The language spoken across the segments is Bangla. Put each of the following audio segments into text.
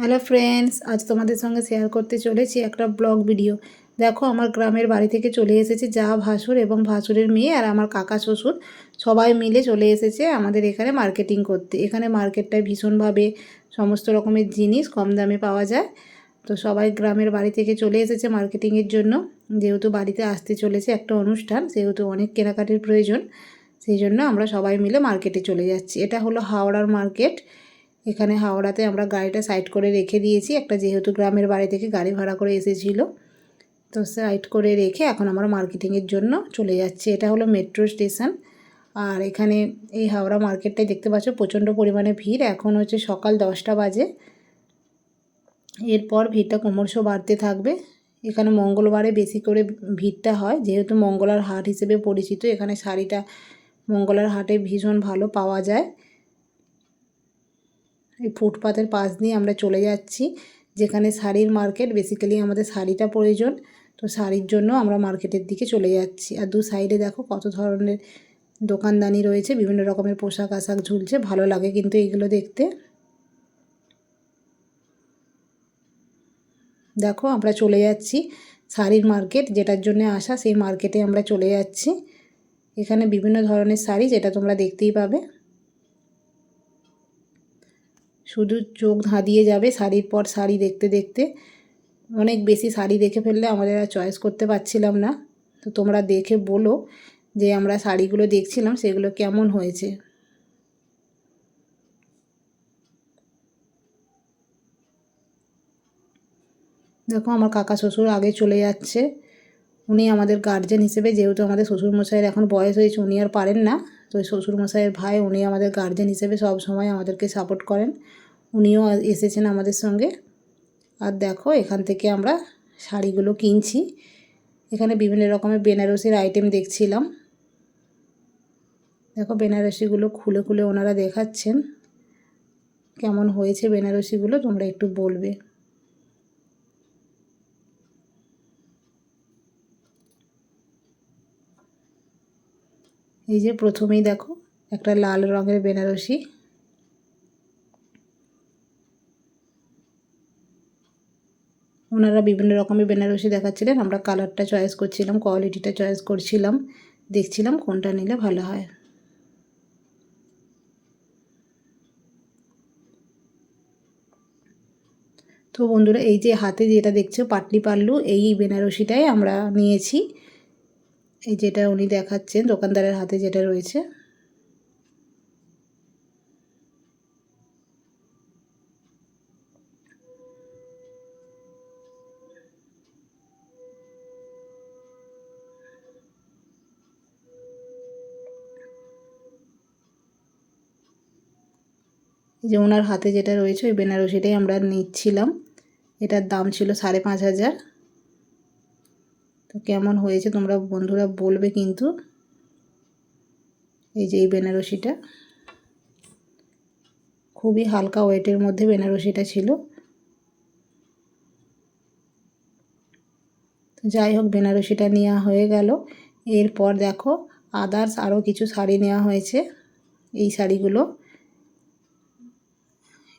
হ্যালো ফ্রেন্ডস আজ তোমাদের সঙ্গে শেয়ার করতে চলেছি একটা ব্লগ ভিডিও দেখো, আমার গ্রামের বাড়ি থেকে চলে এসেছে যা ভাসুর এবং ভাসুরের মেয়ে আর আমার কাকা শ্বশুর। সবাই মিলে চলে এসেছে আমাদের এখানে মার্কেটিং করতে। এখানে মার্কেটটায় ভীষণভাবে সমস্ত রকমের জিনিস কম দামে পাওয়া যায়। তো সবাই গ্রামের বাড়ি থেকে চলে এসেছে মার্কেটিংয়ের জন্য। যেহেতু বাড়িতে আসতে চলেছে একটা অনুষ্ঠান, সেহেতু অনেক কেনাকাটির প্রয়োজন। সেই জন্য আমরা সবাই মিলে মার্কেটে চলে যাচ্ছি। এটা হলো হাওড়ার মার্কেট এখানে হাওড়াতে আমরা গাড়িটা সাইড করে রেখে দিয়েছি। একটা যেহেতু গ্রামের বাড়ি থেকে গাড়ি ভাড়া করে এসেছিল। তো সাইড করে রেখে এখন আমরা মার্কেটিংয়ের জন্য চলে যাচ্ছি। এটা হলো মেট্রো স্টেশন আর এখানে এই হাওড়া মার্কেটটাই দেখতে পাচ্ছ, প্রচণ্ড পরিমাণে ভিড়। এখন হচ্ছে সকাল দশটা বাজে। এরপর ভিড়টা ক্রমশ বাড়তে থাকবে। এখানে মঙ্গলবারে বেশি করে ভিড়টা হয়। যেহেতু মঙ্গলার হাট হিসেবে পরিচিত, এখানে শাড়িটা মঙ্গলার হাটে ভীষণ ভালো পাওয়া যায়। এই ফুটপাতের পাশ দিয়ে আমরা চলে যাচ্ছি, যেখানে শাড়ির মার্কেট। বেসিক্যালি আমাদের শাড়িটা প্রয়োজন, তো শাড়ির জন্য আমরা মার্কেটের দিকে চলে যাচ্ছি। আর দু সাইডে দেখো কত ধরনের দোকানদানি রয়েছে, বিভিন্ন রকমের পোশাক আশাক ঝুলছে, ভালো লাগে কিন্তু এইগুলো দেখতে। দেখো আমরা চলে যাচ্ছি শাড়ির মার্কেট, যেটার জন্য আসা, সেই মার্কেটে আমরা চলে যাচ্ছি। এখানে বিভিন্ন ধরনের শাড়ি, যেটা তোমরা দেখতেই পাবে। শুধু চোখ ধাঁধিয়ে যাবে শাড়ির পর শাড়ি দেখতে দেখতে। অনেক বেশি শাড়ি দেখে ফেললে আমাদের আর চয়েস করতে পারছিলাম না। তো তোমরা দেখে বলো যে আমরা শাড়িগুলো দেখছিলাম, সেগুলো কেমন হয়েছে? দেখো, আমার কাকা শ্বশুর আগে চলে যাচ্ছে। উনি আমাদের গার্জেন হিসেবে, যেহেতু আমাদের শ্বশুরমশাইয়ের এখন বয়স হয়েছে, উনি আর পারেন না। তো শ্বশুরমশাইয়ের ভাই উনি আমাদের গার্জেন হিসেবে সব সময় আমাদেরকে সাপোর্ট করেন। উনিও এসেছেন আমাদের সঙ্গে। আর দেখো, এখান থেকে আমরা শাড়িগুলো কিনছি। এখানে বিভিন্ন রকমের বেনারসির আইটেম দেখছিলাম। দেখো, বেনারসিগুলো খুলে খুলে ওনারা দেখাচ্ছেন। কেমন হয়েছে বেনারসিগুলো, তোমরা একটু বলবে। এই যে প্রথমেই দেখো, একটা লাল রঙের বেনারসি। ওনারা বিভিন্ন রকমের বেনারসি দেখাচ্ছিলেন, আমরা কালারটা চয়েস করছিলাম, কোয়ালিটিটা চয়েস করছিলাম, দেখছিলাম কোনটা নিলে ভালো হয়। তো বন্ধুরা, এই যে হাতে যেটা দেখছ, পাটলি পাল্লু, এই বেনারসিটাই আমরা নিয়েছি। এই যেটা উনি দেখাচ্ছেন, দোকানদারের হাতে যেটা রয়েছে। যে ওনার হাতে যেটা রয়েছে, ওই বেনারসিটাই আমরা নিচ্ছিলাম। এটার দাম ছিল সাড়ে পাঁচ হাজার। তো কেমন হয়েছে তোমরা বন্ধুরা বলবে কিন্তু। এই যে এই বেনারসিটা। খুবই হালকা ওয়েটের মধ্যে বেনারসিটা ছিল। যাই হোক, বেনারসিটা নেওয়া হয়ে গেল। এরপর দেখো আদার্স আরও কিছু শাড়ি নেওয়া হয়েছে, এই শাড়িগুলো।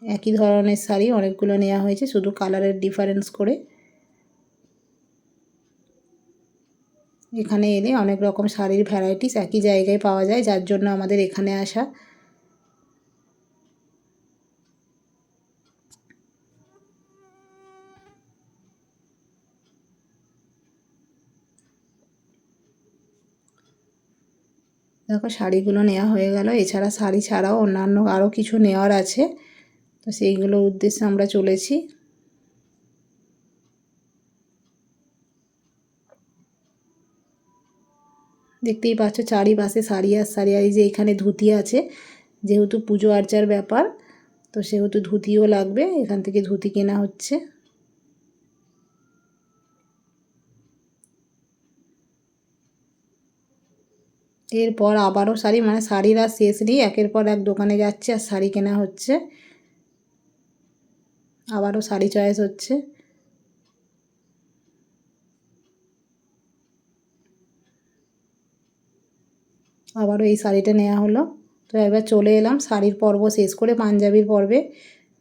একই ধরনের শাড়ি অনেকগুলো নেওয়া হয়েছে, শুধু কালারের ডিফারেন্স করে। এখানে এলে অনেক রকম শাড়ির ভ্যারাইটিস একই জায়গায় পাওয়া যায়, যার জন্য আমাদের এখানে আসা। দেখো, শাড়িগুলো নেওয়া হয়ে গেল। এছাড়া শাড়ি ছাড়াও অন্যান্য আরও কিছু নেওয়ার আছে। তো সেইগুলোর উদ্দেশ্যে আমরা চলেছি। দেখতেই পাচ্ছ চারিপাশে শাড়ি আর শাড়ি আর এই যে এখানে ধুতি আছে, যেহেতু পুজো আর্চার ব্যাপার, তো সেহেতু ধুতিও লাগবে, এখান থেকে ধুতি কেনা হচ্ছে। এরপর আবারও শাড়ি মানে শাড়ির আর শেষ নেই, একের পর এক দোকানে যাচ্ছে আর শাড়ি কেনা হচ্ছে। আবারও শাড়ি চয়েস হচ্ছে। আবারও এই শাড়িটা নেওয়া হলো। তো এবার চলে এলাম, শাড়ির পর্ব শেষ করে পাঞ্জাবির পর্বে।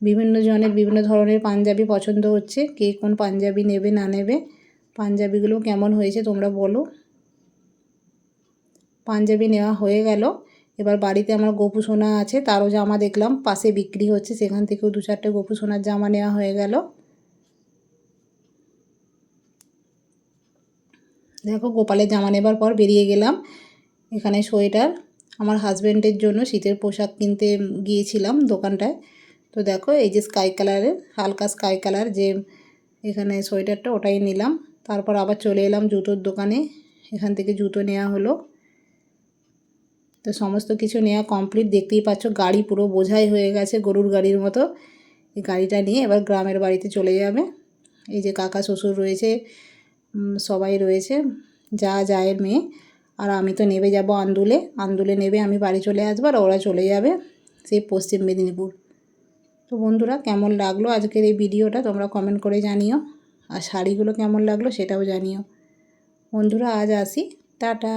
বিভিন্ন জনের বিভিন্ন ধরনের পাঞ্জাবি পছন্দ হচ্ছে, কে কোন পাঞ্জাবি নেবে, না নেবে, পাঞ্জাবিগুলো কেমন হয়েছে তোমরা বলো। পাঞ্জাবি নেওয়া হয়ে গেল। এবার বাড়িতে আমার গোপু সোনা আছে, তারও জামা দেখলাম, পাশে বিক্রি হচ্ছে, সেখান থেকেও দু চারটে গোপু সোনার জামা নেওয়া হয়ে গেল। দেখো, গোপালের জামা নেবার পর বেরিয়ে গেলাম। এখানে সোয়েটার। আমার হাজব্যান্ডের জন্য শীতের পোশাক কিনতে গিয়েছিলাম দোকানটায়। তো দেখো, এই যে স্কাই কালারের হালকা স্কাই কালার যে এখানে সোয়েটারটা ওটাই নিলাম। তারপর আবার চলে এলাম জুতোর দোকানে। এখান থেকে জুতো নেওয়া হলো। তো সমস্ত কিছু নেওয়া কমপ্লিট দেখতেই পাচ্ছ, গাড়ি পুরো বোঝাই হয়ে গেছে গরুর গাড়ির মতো। এই গাড়িটা নিয়ে এবার গ্রামের বাড়িতে চলে যাবে। এই যে কাকা, শ্বশুর রয়েছে সবাই রয়েছে। যা জায়ের মেয়ে। আর আমি তো নেবে যাব আন্দুলে। আন্দুলে নেবে আমি বাড়ি চলে আসব আর ওরা চলে যাবে সেই পশ্চিম মেদিনীপুর। তো বন্ধুরা, কেমন লাগল আজকের এই ভিডিওটা? তোমরা কমেন্ট করে জানিও। আর শাড়িগুলো কেমন লাগল সেটাও জানিও। বন্ধুরা, আজ আসি। টাটা!